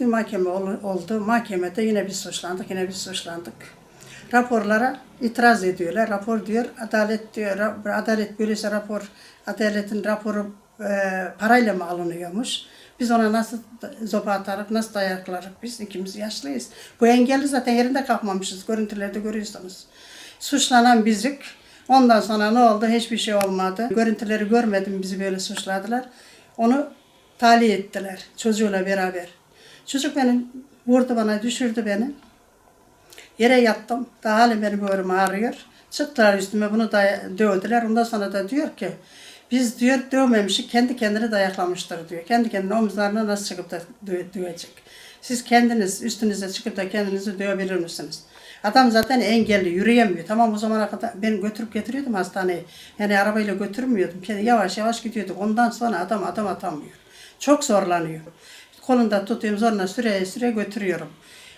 Bir mahkeme ol- oldu. Mahkemede yine biz suçlandık, yine biz suçlandık. Raporlara itiraz ediyorlar. Rapor diyor, adalet diyor, adalet böyleyse rapor, adaletin raporu e, parayla mı alınıyormuş? Biz ona nasıl zopa atarık, nasıl dayaklarık biz? ikimiz yaşlıyız. Bu engelli zaten yerinde kalkmamışız. Görüntülerde görüyorsunuz. Suçlanan bizik. Ondan sonra ne oldu? Hiçbir şey olmadı. Görüntüleri görmedim bizi böyle suçladılar. Onu tahliye ettiler çocuğuyla beraber. Çocuk beni vurdu bana, düşürdü beni. Yere yattım. Daha halen benim boğrum ağrıyor. Çıktılar üstüme bunu da dövdüler. Ondan sonra da diyor ki biz diyor dövmemişik kendi kendine dayaklamıştır diyor. Kendi kendine omuzlarına nasıl çıkıp da dö- dövecek. Siz kendiniz üstünüze çıkıp da kendinizi dövebilir misiniz? Adam zaten engelli, yürüyemiyor. Tamam o zamana kadar ben götürüp getiriyordum hastaneye. Yani arabayla götürmüyordum. Yavaş yavaş gidiyorduk. Ondan sonra adam adam atamıyor. Çok zorlanıyor. Kolunda tutuyorum zorla süre süre götürüyorum.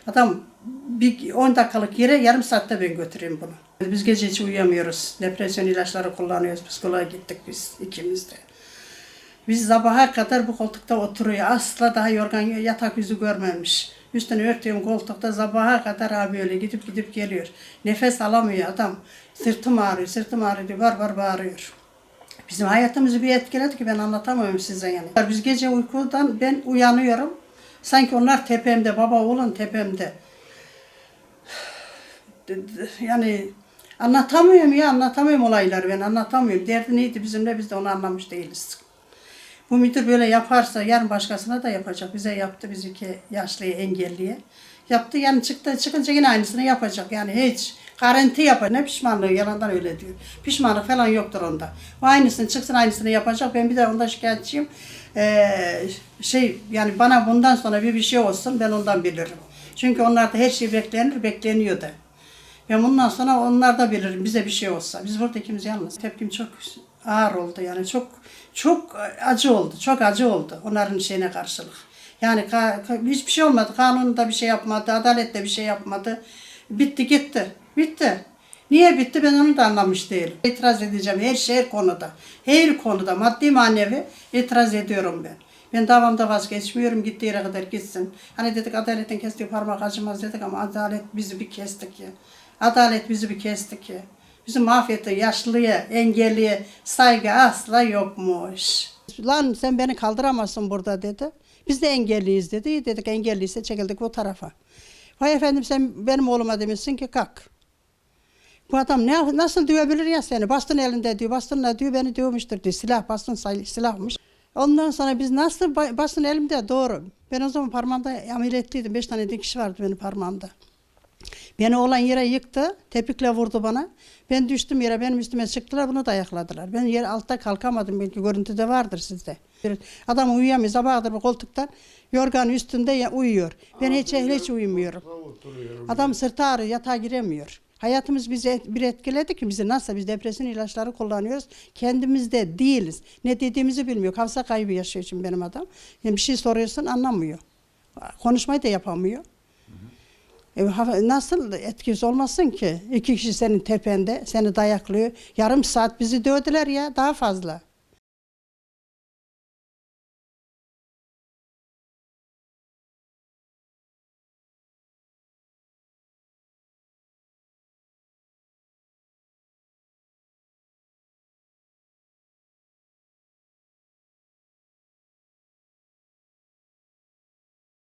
Adam bir 10 dakikalık yere yarım saatte ben götüreyim bunu. Biz gece hiç uyuyamıyoruz. Depresyon ilaçları kullanıyoruz. Psikoloğa gittik biz ikimiz de. Biz sabaha kadar bu koltukta oturuyor. Asla daha yorgan yatak yüzü görmemiş. Üstünü örtüyorum koltukta sabaha kadar abi öyle gidip gidip geliyor. Nefes alamıyor adam. Sırtım ağrıyor, sırtım ağrıyor diyor. Var var bağırıyor. Bizim hayatımızı bir etkiledi ki ben anlatamıyorum size yani. Biz gece uykudan ben uyanıyorum. Sanki onlar tepemde, baba oğlun tepemde. Yani anlatamıyorum ya, anlatamıyorum olayları ben anlatamıyorum. Derdi neydi bizimle biz de onu anlamış değiliz. Bu müdür böyle yaparsa yarın başkasına da yapacak. Bize yaptı biz iki yaşlıyı engelliye. Yaptı yani çıktı çıkınca yine aynısını yapacak. Yani hiç garanti yapar. Ne pişmanlığı yalandan öyle diyor. Pişmanlık falan yoktur onda. O aynısını çıksın aynısını yapacak. Ben bir de ondan şikayetçiyim. Ee, şey yani bana bundan sonra bir bir şey olsun ben ondan bilirim. Çünkü onlarda her şey beklenir bekleniyor da. Ben bundan sonra onlar da bilirim bize bir şey olsa. Biz burada ikimiz yalnız. Tepkim çok ağır oldu yani çok çok acı oldu. Çok acı oldu onların şeyine karşılık. Yani hiçbir şey olmadı. Kanun da bir şey yapmadı. Adalet de bir şey yapmadı. Bitti gitti. Bitti. Niye bitti ben onu da anlamış değilim. İtiraz edeceğim her şey konuda. Her konuda maddi manevi itiraz ediyorum ben. Ben davamda vazgeçmiyorum gittiği yere kadar gitsin. Hani dedik adaletin kestiği parmak acımaz dedik ama adalet bizi bir kesti ki. Adalet bizi bir kesti ki. Bizi mahvetti yaşlıya, engelliye saygı asla yokmuş. Lan sen beni kaldıramazsın burada dedi. Biz de engelliyiz dedi. Dedik engelliyse çekildik bu tarafa. Vay efendim sen benim oğluma demişsin ki kalk. Bu adam ne, nasıl dövebilir ya seni? Bastın elinde diyor. Bastınla diyor beni dövmüştür diyor. Silah bastın silahmış. Ondan sonra biz nasıl ba- bastın elimde doğru. Ben o zaman parmağımda ameliyatlıydım. Beş tane dikiş vardı benim parmağımda. Beni olan yere yıktı. Tepikle vurdu bana. Ben düştüm yere. Benim üstüme çıktılar. Bunu da ayakladılar. Ben yer altta kalkamadım. Belki görüntüde vardır sizde. Adam uyuyamıyor. Sabaha kadar bu koltuktan yorgan üstünde uyuyor. Ben hiç, hiç uyumuyorum. Adam sırtı ağrıyor. Yatağa giremiyor. Hayatımız bizi et- bir etkiledi ki bizi nasıl biz depresyon ilaçları kullanıyoruz. Kendimizde değiliz. Ne dediğimizi bilmiyor. Kavsa kaybı yaşıyor için benim adam. Yani bir şey soruyorsun anlamıyor. Konuşmayı da yapamıyor. E, nasıl etkisi olmasın ki? İki kişi senin tepende, seni dayaklıyor. Yarım saat bizi dövdüler ya, daha fazla.